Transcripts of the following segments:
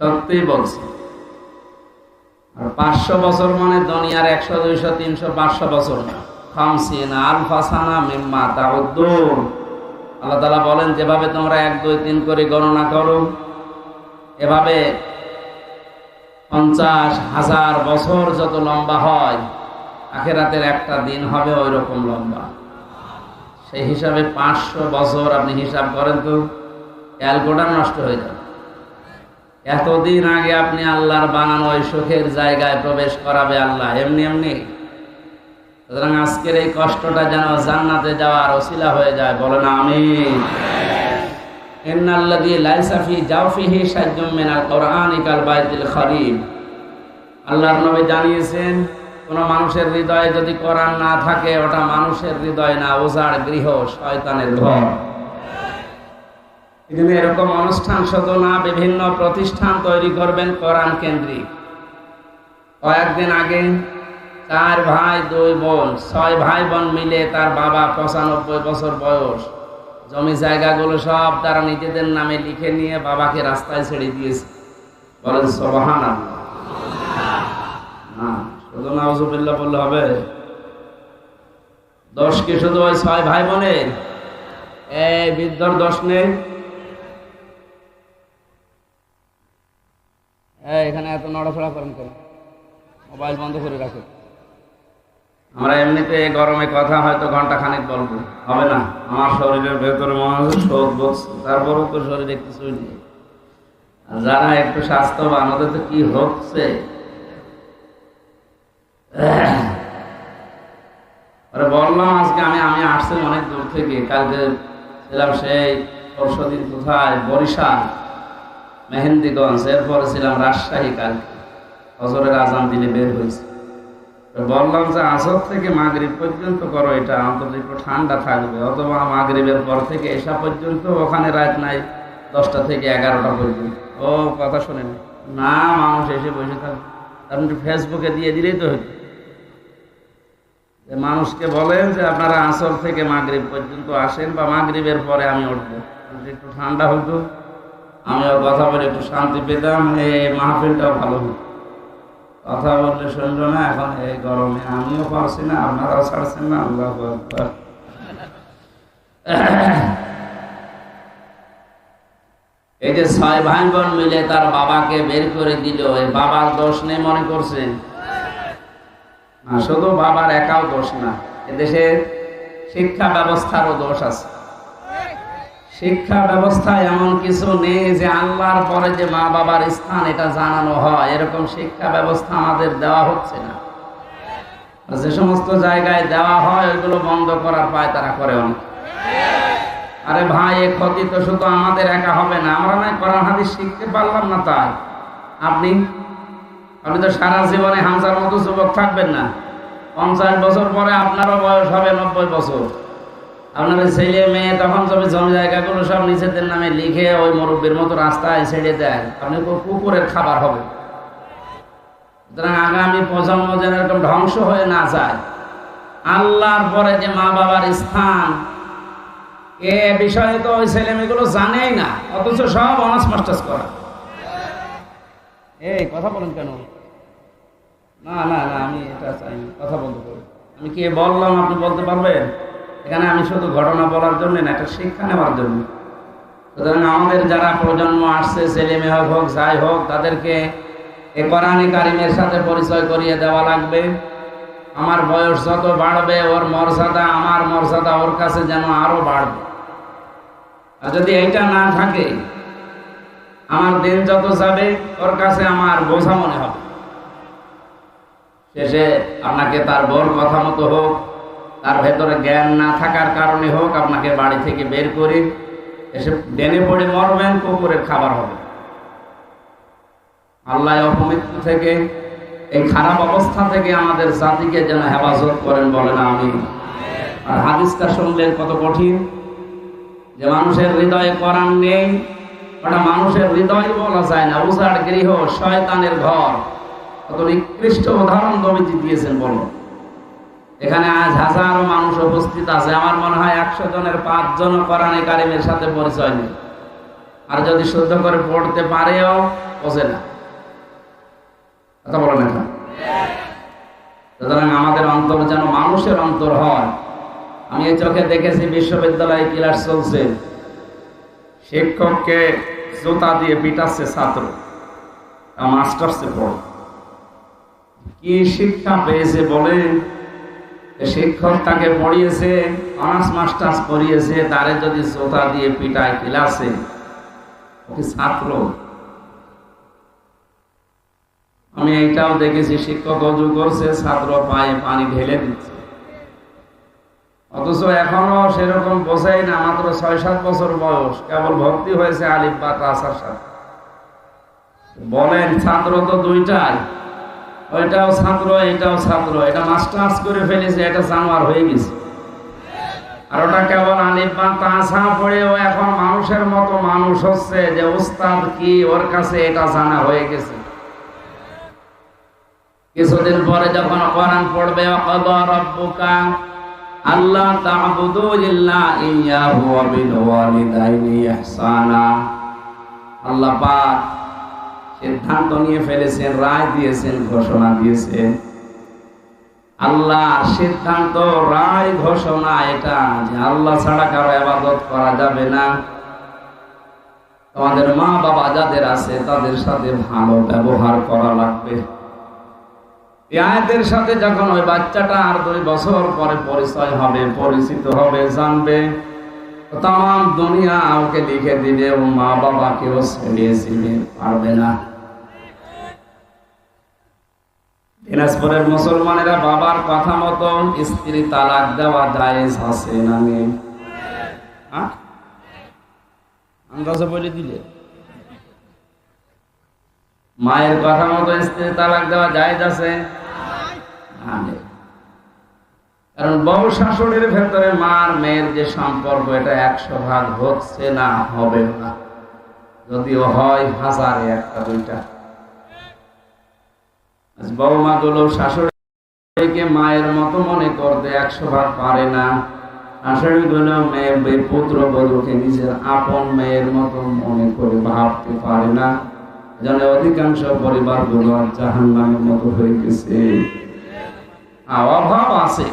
সত্যি বলছি। আর পাঁচশো বছর মানে দুনিয়ার একশো, দুইশো, তিনশো, পাঁচশো বছর না। খামসিন আলফাসানা মিম্মা তাউদ্দুন আল্লাহ তালা বলেন, যেভাবে তোমরা এক, দুই, তিন করে গণনা করো, এভাবে পঞ্চাশ হাজার বছর যত লম্বা হয়, আখেরাতের একটা দিন হবে ওই রকম লম্বা। সেই হিসাবে পাঁচশো বছর আপনি হিসাব করেন তো, ক্যালকুলেটার নষ্ট হয়ে যাবে। এতদিন আগে আপনি আল্লাহর বানানো ওই সুখের জায়গায় প্রবেশ করাবে আল্লাহ, এমনি এমনি। সুতরাং আজকের এই কষ্টটা যেন জান্নাতে যাওয়ার অসিলা হয়ে যায় বলে না আমি আল্লাহর নবী জানিয়েছেন, কোন মানুষের হৃদয়ে যদি কোরআন না থাকে, ওটা মানুষের হৃদয় না ওজার গৃহ শয়তানের ঘর। এখানে এরকম অনুষ্ঠান শুধু না বিভিন্ন প্রতিষ্ঠান তৈরি করবেন কোরআন কেন্দ্রিক। কয়েকদিন আগে চার ভাই, দুই বোন, ছয় ভাই বোন মিলে তার বাবা পঁচানব্বই বছর বয়স। জমি জায়গাগুলো সব তারা নিজেদের নামে লিখে নিয়ে বাবাকে রাস্তায় ছেড়ে দিয়েছে। বলেন সবাহান না বললে হবে। দশ কি শুধু ওই ছয় ভাই বোনের? এই বৃদ্ধর দশ নেই। এই, এখানে এত নড়াফড়া করেন কেন? মোবাইল বন্ধ করে রাখুন আমরা এমনিতে গরমে কথা হয়তো ঘণ্টা খানিক বলব। হবে না? আমার শরীরের ভেতরে মনে হচ্ছে শোধ বলছে তারপরেও তো শরীরে নেই। আর যারা একটু স্বাস্থ্যবান ওদের তো কি হচ্ছে? বললাম আজকে আমি আমি আসছি অনেক দূর থেকে। কালকে ছিলাম সেই পরশু দিন কোথায়? বরিশাল। মেহেন্দিগঞ্জ এরপরে ছিলাম রাজশাহী কালকে। হজরের আজান দিলে বের হয়েছে। বললাম যে আসর থেকে মাগরিব পর্যন্ত করো এটা, অন্তত একটু ঠান্ডা থাকবে। অথবা মাগরিবের পর থেকে এসা পর্যন্ত, ওখানে রাত নাই, দশটা থেকে এগারোটা পর্যন্ত। ও, কথা শোনেন। না, মানুষ এসে বসে থাকবে আপনি ফেসবুকে দিয়ে দিলেই তো হইতো মানুষকে বলেন যে আপনারা আসর থেকে মাগরিব পর্যন্ত আসেন বা মাগরিবের পরে আমি উঠবো। একটু ঠান্ডা হতো। আমিও কথা বলে, একটু শান্তি পেতাম, এই মাহফিলটাও ভালো হতো। কথা বললে শুনলো না, এখন এই গরমে আমিও পারছি না, আপনারাও ছাড়ছেন না, আল্লাহ এই যে ছয় ভাই বোন মিলে তার বাবাকে বের করে দিল, এই বাবার দোষ নেই মনে করছে? শুধু বাবার একাও দোষ না, এদেশে শিক্ষা ব্যবস্থারও দোষ আছে। শিক্ষা ব্যবস্থায় এমন কিছু নেই যে আল্লাহর পরে যে মা বাবার স্থান, এটা জানানো হয়। এরকম শিক্ষা ব্যবস্থা আমাদের দেওয়া হচ্ছে না। যে সমস্ত জায়গায় দেওয়া হয়, ওইগুলো বন্ধ করার পায় তারা করে অনেক। আরে ভাই, এ ক্ষতি তো শুধু আমাদের একা হবে না। আমরা না কোরআন হাদিস শিখতে পারলাম না তাই। আপনি? আপনি তো সারা জীবনে হামসার মতো যুবক থাকবেন না। পঞ্চাশ বছর পরে আপনারও বয়স হবে নব্বই বছর। আপনার ছেলে মেয়ে, তখন সব জমি জায়গাগুলো সব নিজেদের নামে লিখে ওই মুরব্বীর মতো রাস্তায় ছেড়ে দেয়। আপনি কুকুরের খাবার হবে। সুতরাং আগামী প্রজন্ম যেন এরকম ধ্বংস হয়ে না যায়। আল্লাহর পরে যে মা বাবার স্থান, এ বিষয়ে তো ওই ছেলে মেয়েগুলো জানেই না, অথচ সব অনার্স মাস্টার্স করা। এই, কথা বলেন কেন? না না না, আমি এটা চাই। কথা বলতে পারি আমি কি বললাম, আপনি বলতে পারবেন? এখানে আমি শুধু ঘটনা বলার জন্য না, একটা শিক্ষা নেওয়ার জন্য। সুতরাং আমাদের যারা প্রজন্ম আসছে, ছেলে মেয়ে হোক হোক, যাই হোক, তাদেরকে এ কোরআনে কারিমের সাথে পরিচয় করিয়ে দেওয়া লাগবে। আমার বয়স যত বাড়বে, ওর মর্যাদা, আমার মর্যাদা ওর কাছে যেন আরও বাড়বে। আর যদি এইটা না থাকে, আমার দিন যত যাবে, ওর কাছে আমার বোঝা মনে হবে। শেষে আপনাকে তার বর কথা মতো হোক তার ভেতরে জ্ঞান না থাকার কারণে হোক আপনাকে বাড়ি থেকে বের করে এসে ডেনে পড়ে মরবেন, কুকুরের খাবার হবে। আল্লাহ অপমৃত্যু থেকে, এই খারাপ অবস্থা থেকে আমাদের জাতিকে যেন হেফাজত করেন বলেন আমি। আর হাদিসটা শুনলেন কত কঠিন যে মানুষের হৃদয়ে কোরআন নেই, ওটা মানুষের হৃদয় বলা যায় না। উজাড় গৃহ, শয়তানের ঘর। কত নিকৃষ্ট উদাহরণ দিয়েছেন বলো। এখানে আজ হাজারো মানুষ উপস্থিত আছে। আমার মনে হয় একশো জনের পাঁচ জন কোরআনে কারিমের সাথে পরিচয় নেই। আর যদি শুদ্ধ করে পড়তে পারেও, বোঝে না। কথা বলে না সুতরাং আমাদের অন্তর যেন মানুষের অন্তর হয়। আমি এই চোখে দেখেছি, বিশ্ববিদ্যালয়ে ক্লাস চলছে। শিক্ষককে জুতা দিয়ে পিটাচ্ছে ছাত্র। মাস্টার্সে পড়ে। কি শিক্ষা পেয়েছে বলে শিক্ষক তাকে পড়িয়েছে, অনার্স মাস্টার্স পড়িয়েছে, তারে যদি জোতা দিয়ে পিটায়, ক্লাসে ছাত্র? আমি এইটাও দেখেছি, শিক্ষক অজু করছে, ছাত্র পায়ে পানি ঢেলে দিচ্ছে। অথচ এখনও সেরকম বোঝাই না, মাত্র ছয় সাত বছর বয়স, কেবল ভর্তি হয়েছে আলিফ বা তাসার সাথে। বলেন, ছাত্র তো দুইটাই। ওইটাও ছাত্র এটাও ছাত্র এটা মাস্টার্স করে ফেলেছে, এটা জানোয়ার হয়ে গেছে। আর ওটা কেবল আলিফ বা তাসা পড়েও এখন মানুষের মতো মানুষ হচ্ছে যে উস্তাদ কি ওর কাছে এটা জানা হয়ে গেছে। কিছুদিন পরে যখন কোরআন পড়বে আল্লাহ আল্লাহ সিদ্ধান্ত নিয়ে ফেলেছেন, রায় দিয়েছেন, ঘোষণা দিয়েছেন। আল্লাহর সিদ্ধান্ত, রায় ঘোষণা এটা যে আল্লাহ ছাড়া কারও আবাদত করা যাবে না। তোমাদের মা বাবা যাদের আছে, তাদের সাথে ভালো ব্যবহার করা লাগবে। সাথে যখন ওই বাচ্চাটা আর দুই বছর পরে পরিচয় হবে, পরিচিত হবে, জানবে তাম দুনিয়া ওকে লিখে দিবে, ও মা বাবাকেও ছেড়িয়ে ছিঁড়ে পারবে না। দিনাজপুরের মুসলমানেরা বাবার কথা স্ত্রী তালাক দেওয়া জায়েজ আছে হ্যাঁ? আন্দাজে বলে দিলে। মায়ের কথা মতো স্ত্রী তালাক দেওয়া জায়েজ আছে কারণ বহু শাসনের ভেতরে মার মেয়ের যে সম্পর্ক, এটা একশো ভাগ হচ্ছে না, হবে না। যদিও হয় হাজারে একটা, দুইটা। বৌমা গুলো শাশুড়িকে মায়ের মতো মনে করতে একশো ভাগ পারে না। শাশুড়ি গুলো মেয়ে পুত্র বধূকে নিজের আপন মেয়ের মতো মনে করে ভাবতে পারে না। যেন অধিকাংশ পরিবারগুলো মতো হয়ে গেছে। অভাব আছে।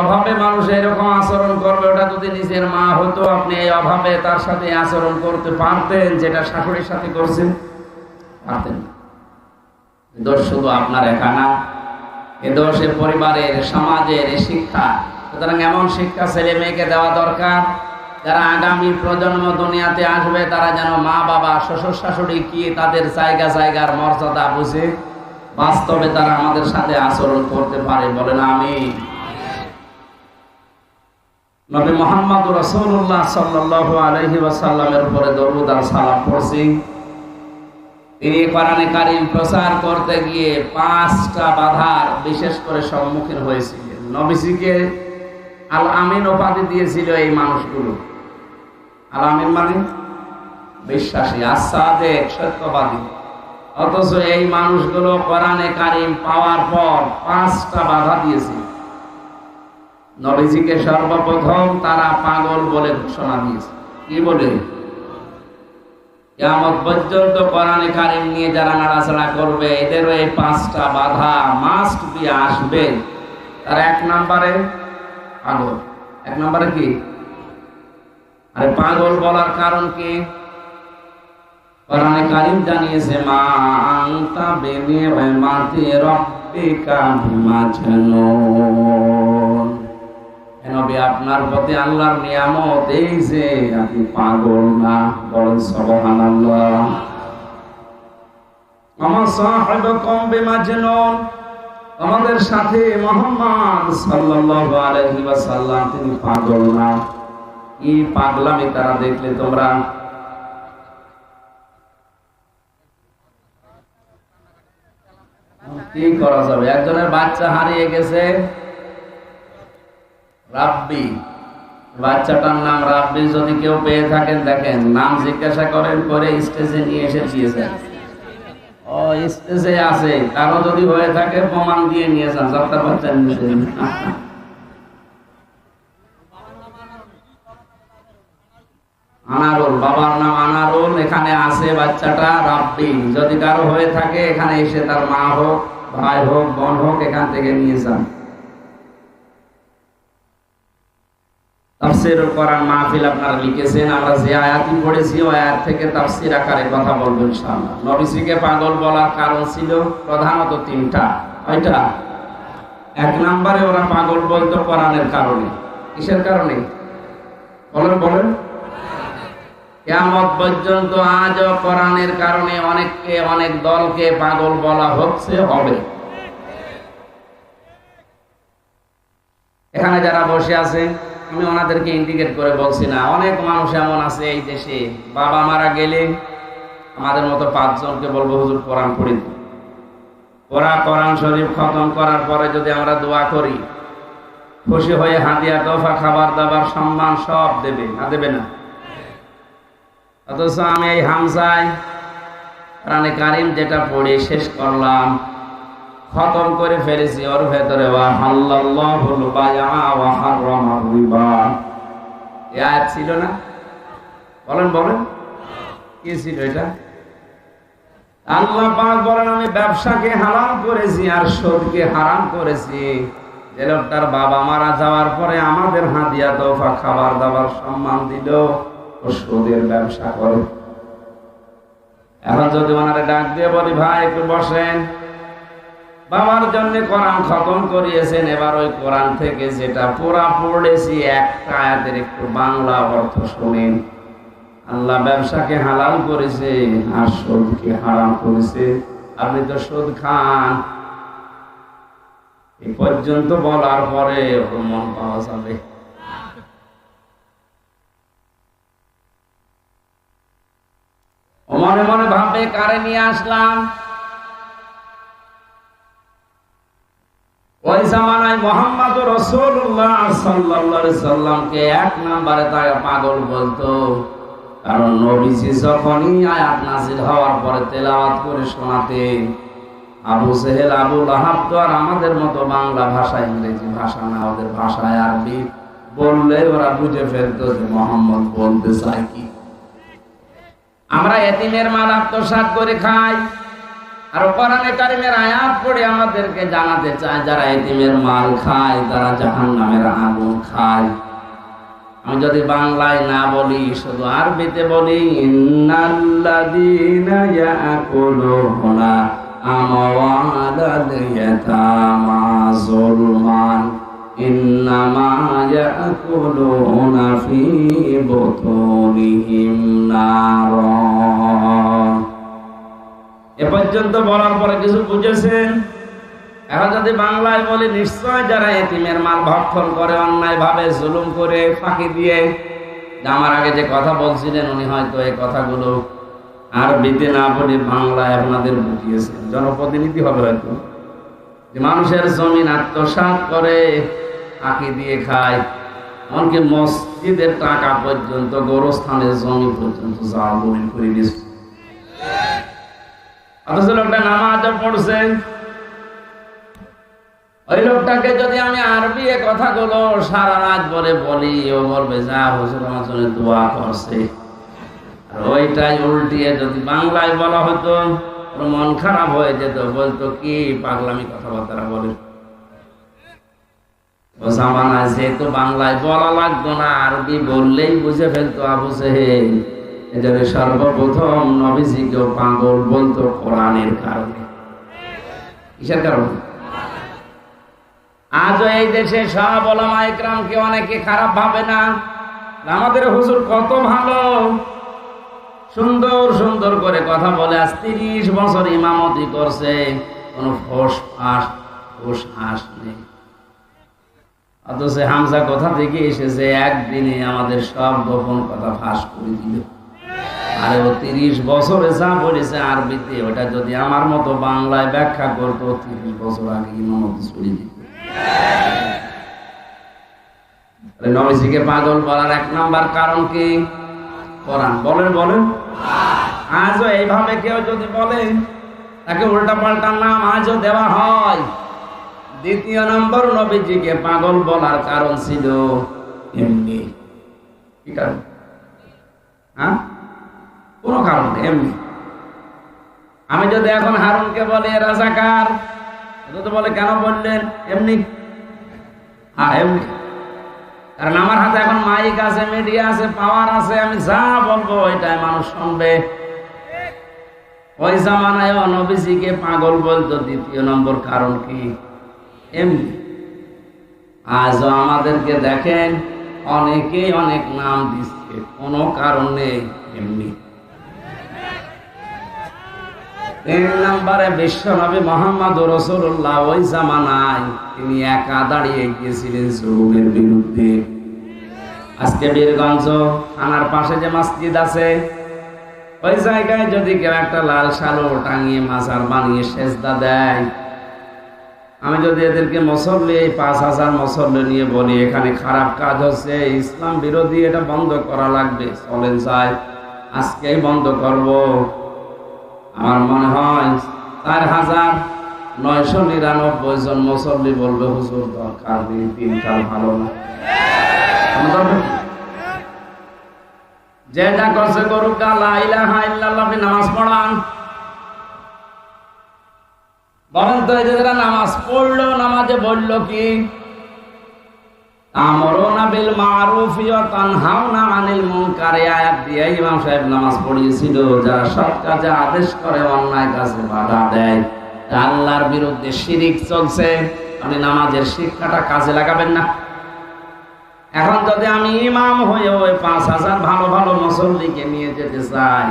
অভাবে মানুষ এরকম আচরণ করবে, ওটা যদি নিজের মা হতো, আপনি এই অভাবে তার সাথে আচরণ করতে পারতেন, যেটা শাশুড়ির সাথে করছেন, পারতেন না। দোষ শুধু আপনার একা না, এ দোষ এ পরিবারের, সমাজের শিক্ষা। সুতরাং এমন শিক্ষা ছেলে মেয়েকে দেওয়া দরকার, যারা আগামী প্রজন্ম দুনিয়াতে আসবে, তারা যেন মা, বাবা, শ্বশুর, শাশুড়ি কি তাদের জায়গা, জায়গার মর্যাদা বুঝে, বাস্তবে তারা আমাদের সাথে আচরণ করতে পারে বলেন আমি নবী মোহাম্মদ রসুল্লাহ আলাইহি ওয়াসাল্লামের উপরে দরুদ আর সালাম পড়ছি। তিনি কোরআনে কারিম প্রচার করতে গিয়ে পাঁচটা বাধার বিশেষ করে সম্মুখীন হয়েছিলেন। নবীজিকে আল আমিন উপাধি দিয়েছিল এই মানুষগুলো। আল আমিন মানে বিশ্বাসী আসাদেক সত্যবাদী। অথচ এই মানুষগুলো কোরআনে কারিম পাওয়ার পর পাঁচটা বাধা দিয়েছে নবীজিকে সর্বপ্রথম তারা পাগল বলে ঘোষণা দিয়েছে। কি বলে? পর্যন্ত কোরআনে কারিম নিয়ে যারা নাড়াচাড়া করবে এই পাঁচটা বাধা মাস্ট আসবে। তার এক নম্বরে পাগল। এক নম্বরে কি? আরে পাগল বলার কারণ কি? কোরআনে কারিম জানিয়েছে, মা আনতা বিনিমাতি রাব্বিকা বিমাজনুন। নবী, আপনার প্রতি আল্লাহর নিয়ামত এই যে আপনি পাগল না, বলেন সুবহানাল্লাহ। আমার সাহেবকম বিমাজনুন, আমাদের সাথে মোহাম্মদ সাল্লাল্লাহু আলাইহি ওয়াসাল্লাম, তিনি পাগল না। কি পাগলামি তারা দেখলে তোমরা কি করা যাবে? একজনের বাচ্চা হারিয়ে গেছে রাব্বি। বাচ্চাটার নাম রাব্বি, যদি কেউ পেয়ে থাকেন, দেখেন, নাম জিজ্ঞাসা করেন, করে স্টেজে নিয়ে এসে দিয়েছেন। ও, স্টেজে আছে কারও যদি হয়ে থাকে, প্রমাণ দিয়ে নিয়েছেন যাত্রা বাচ্চা নিয়েছেন আনারুল, বাবার নাম আনারুল, এখানে আছে বাচ্চাটা রাব্বি। যদি কারও হয়ে থাকে, এখানে এসে তার মা হোক, ভাই হোক, বোন হোক, এখান থেকে নিয়ে যান। তাফসিরুল কোরআন মাহফিল আপনারা লিখেছেন, আমরা যে আয়াতই পড়েছি, ওই আয়াত থেকে তাফসির আকারে কথা বলব ইনশাআল্লাহ। নবীজিকে পাগল বলার কারণ ছিল প্রধানত তিনটা। এক নম্বরে ওরা পাগল বলতো কোরআনের কারণে। কিসের কারণে? বলেন বলেন। পর্যন্ত কোরআনের কারণে অনেককে, অনেক দলকে পাগল বলা হচ্ছে, হবে। এখানে যারা বসে আছে আমি ওনাদেরকে ইন্ডিকেট করে বলছি না। অনেক মানুষ এমন আছে এই দেশে। বাবা মারা গেলে আমাদের মতো পাঁচজনকে বলব, হুজুর, কোরআন পড়ে ওরা কোরআন শরীফ খতম করার পরে যদি আমরা দোয়া করি, খুশি হয়ে হাদিয়া তোফা খাবার, দাবার, সম্মান সব দেবে, না দেবে না? অথচ আমি এই হামসায় প্রাণে কারিম যেটা পড়ে শেষ করলাম। খতম করে ফেলেছি। ওর ভেতরে ছিল না? বলেন বলেন। কি ছিল এটা? আল্লাহ পাক বলেন, আমি ব্যবসাকে হারাম করেছি আর হারাম করেছি। যে লোকটার বাবা মারা যাওয়ার পরে আমাদের হাদিয়া তোফা খাবার দাবার সম্মান দিল, ও ব্যবসা করে। এখন যদি ওনারে ডাক দিয়ে বলি, ভাই, একটু বসেন। বাবার জন্য কোরআন খতম করিয়েছেন, এবার ওই কোরআন থেকে যেটা পুরা পড়েছি, একটা আয়াতের একটু বাংলা অর্থ শুনেন। আল্লাহ ব্যবসাকে হালাল করেছে, আর সুদকে হারাম করেছে। আপনি তো সুদ খান। এ পর্যন্ত বলার পরে ওর মন পাওয়া যাবে। মনে মনে ভাববে কারে নিয়ে আসলাম? ওই জামানায় মোহাম্মদ রসুল্লাহ সাল্লাহ সাল্লামকে এক নাম্বারে পাগল বলতো। কারণ নবীজি যখনই আয়াত নাজিল হওয়ার পরে তেলাওয়াত করে আবু সেহেল তো আর আমাদের মতো বাংলা ভাষা, ইংরেজি ভাষা না, ওদের ভাষায় আরবি বললে ওরা বুঝে ফেলতো যে মোহাম্মদ বলতে চায় কি। আমরা এতিমের মাল আত্মসাত করে খাই। আর কোরআনে কারিমের আয়াত পড়ে আমাদেরকে জানাতে চায়, যারা এতিমের মাল খায় তারা জাহান নামের আগুন খায়। আমি যদি বাংলায় না বলি, শুধু আরবিতে বলি, ইন্নাল্লাযীনা এ পর্যন্ত বলার পরে কিছু বুঝেছেন? এখন যদি বাংলায় বলি, নিশ্চয় যারা এতিমের মাল ভক্ষণ করে অন্যায় ভাবে জুলুম করে, ফাঁকি দিয়ে আমার আগে যে কথা বলছিলেন, উনি হয়তো এই কথাগুলো আরবিতে না বলে বাংলায় আপনাদের বুঝিয়েছেন। জনপ্রতিনিধি হবে হয়তো। যে মানুষের জমিন আত্মসাত করে, ফাঁকি দিয়ে খায়, এমনকি মসজিদের টাকা পর্যন্ত, গোরস্থানের জমি পর্যন্ত দলিল করে দিচ্ছে অথচ লোকটা নামাজ পড়ছে, ওই লোকটাকে যদি আমি আরবি এ কথাগুলো সারা রাত বলে বলি, ও বলবে হুজুর দোয়া করছে। আর ওইটাই উল্টিয়ে যদি বাংলায় বলা হতো মন খারাপ হয়ে যেত, বলতো, কি পাগলামি কথাবার্তা বলে? যেহেতু বাংলায় বলা লাগতো না, আরবি বললেই বুঝে ফেলতো আবু সেহেল। এজন্য সর্বপ্রথম নবীজিকেও পাগল বলতো কোরআনের কারণে। কিসের কারণে? আজও এই দেশে সব ওলামা অনেকে খারাপ ভাবে না আমাদের হুজুর কত ভালো। সুন্দর সুন্দর করে কথা বলে, আজ তিরিশ বছর ইমামতি করছে, কোন ফোস ফাঁস, ফোস হাস নেই। অথচ হামজা কথা থেকে এসেছে? একদিনে আমাদের সব গোপন কথা ফাঁস করে দিল। আরে ও তিরিশ বছরে যা বলেছে আরবিতে, ওটা যদি আমার মতো বাংলায় ব্যাখ্যা করতো, তিরিশ বছর আগে দিত নবীজিকে পাগল বলার এক নাম্বার কারণ কি? কোরআন। বলেন বলেন। আজও এইভাবে কেউ যদি বলে, তাকে উল্টা পাল্টা নাম আজও দেওয়া হয়। দ্বিতীয় নম্বর নবীজিকে পাগল বলার কারণ ছিল এমনি। কি কারণ? হ্যাঁ? কোনো কারণ এমনি। আমি যদি এখন হারুনকে বলি, রাজাকার বলে, কেন বললেন? এমনি। হ্যাঁ এমনি। কারণ আমার হাতে এখন মাইক আছে, মিডিয়া আছে, পাওয়ার আছে, আমি যা বলব ওইটাই মানুষ শুনবে। ওই জামানায় নবীজিকে পাগল বলতো, দ্বিতীয় নম্বর কারণ কি? এমনি। আজও আমাদেরকে দেখেন, অনেকেই অনেক নাম দিচ্ছে, কোনো কারণ নেই, এমনি। তিন নম্বরে মোহাম্মদ রসুল্লাহ ওই জামানায় তিনি একা দাঁড়িয়ে গিয়েছিলেন জুলুমের বিরুদ্ধে। আজকে বীরগঞ্জ পাশে যে মসজিদ আছে, ওই জায়গায় যদি কেউ একটা লাল সালো টাঙিয়ে মাজার বানিয়ে সেজদা দেয়, আমি যদি এদেরকে মুসল্লি এই পাঁচ হাজার মুসল্লি নিয়ে বলি, এখানে খারাপ কাজ হচ্ছে, ইসলাম বিরোধী এটা বন্ধ করা লাগবে। চলেন যায় আজকেই বন্ধ করব। আমার মনে হয় চার হাজার নয়শো নিরানব্বই জন মুসল্লি বলবে, হুজুর, দরকার নেই, দিনকাল ভালো না। যেটা করছে ইল্লাল্লাহ নামাজ পড়ান বলেন তো নামাজ পড়ল, নামাজে বলল কি শিক্ষাটা কাজে লাগাবেন না। এখন যদি আমি ইমাম হয়ে ওই পাঁচ হাজার ভালো ভালো মুসল্লিকে নিয়ে যেতে চাই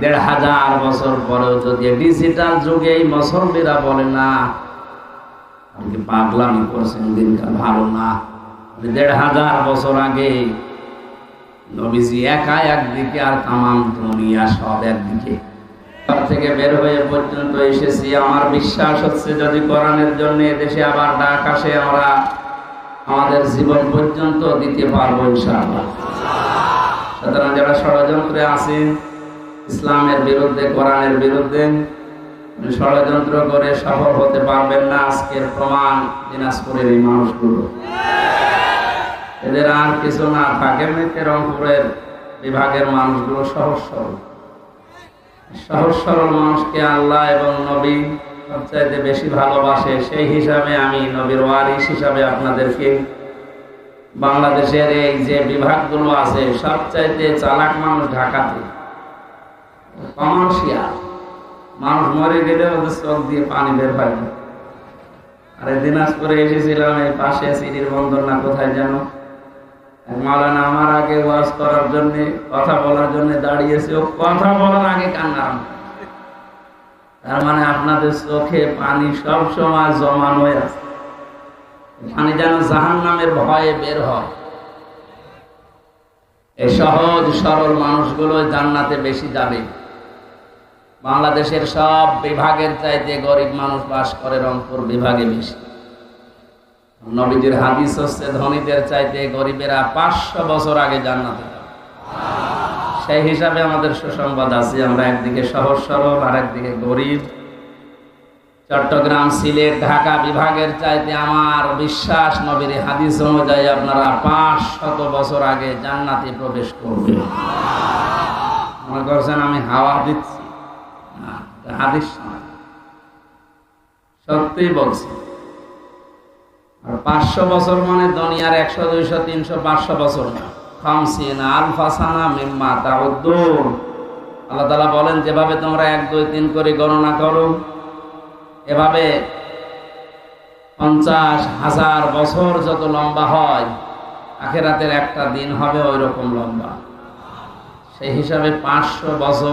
দেড় হাজার বছর পরেও যদি ডিজিটাল যুগে এই মুসল্লিরা বলে, না পাগলামি করছেন? দিনকাল ভালো না। দেড় হাজার বছর আগে নবীজি একা একদিকে আর তামাম দুনিয়া সব একদিকে। ঘর থেকে বের হয়ে পর্যন্ত এসেছি। আমার বিশ্বাস হচ্ছে যদি কোরআনের জন্য দেশে আবার ডাক আসে, আমরা আমাদের জীবন পর্যন্ত দিতে পারব সুতরাং যারা ষড়যন্ত্রে আছেন ইসলামের বিরুদ্ধে, কোরআনের বিরুদ্ধে ষড়যন্ত্র করে সফল হতে পারবেন না আজকের প্রমাণ দিনাজপুরের এই মানুষগুলো। এদের আর কিছু না থাকে এমনিতে রংপুরের বিভাগের মানুষগুলো সহজ সরল। সহজ সরল মানুষকে আল্লাহ এবং নবী সবচাইতে বেশি ভালোবাসে, সেই হিসাবে আমি নবীর ওয়ারিস হিসাবে আপনাদেরকে বাংলাদেশের এই যে বিভাগগুলো আছে, সবচাইতে চালাক মানুষ ঢাকাতে। কমার্শিয়াল। মানুষ মরে গেলে ওদের চোখ দিয়ে পানি বের হয় আরে দিনাজপুরে এসেছিলাম, এই পাশে সিটির বন্দর না কোথায় যেন? এক মাওলানা আমার আগে ওয়াজ করার জন্য, কথা বলার জন্য দাঁড়িয়েছে। ও কথা বলার আগে কান্না তার মানে আপনাদের চোখে পানি সব সময় জমানো আছে। পানি যেন জাহান নামের ভয়ে বের হয়। এই সহজ সরল মানুষগুলো জান্নাতে বেশি যাবে বাংলাদেশের সব বিভাগের চাইতে গরিব মানুষ বাস করে রংপুর বিভাগে বেশি। নবীজির হাদিস হচ্ছে, ধনীদের চাইতে গরিবেরা পাঁচশো বছর আগে জান্নাতে সেই হিসাবে আমাদের সুসংবাদ আছে, আমরা একদিকে সহজ সরল আর একদিকে গরিব। চট্টগ্রাম, সিলেট, ঢাকা বিভাগের চাইতে আমার বিশ্বাস নবীর হাদিস অনুযায়ী আপনারা পাঁচ শত বছর আগে জান্নাতে প্রবেশ করবে। মনে করছেন আমি হাওয়া দিচ্ছি? হাদিস সত্যি বলছি। পাঁচশো বছর মানে দুনিয়ার একশো, দুইশো, তিনশো, পাঁচশো বছর না। আলফাসানা, মিম্মা আল্লাহ তালা বলেন, যেভাবে তোমরা এক, দুই, তিন করে গণনা করো, এভাবে পঞ্চাশ হাজার বছর যত লম্বা হয়, আখেরাতের একটা দিন হবে ওই রকম লম্বা। সেই হিসাবে পাঁচশো বছর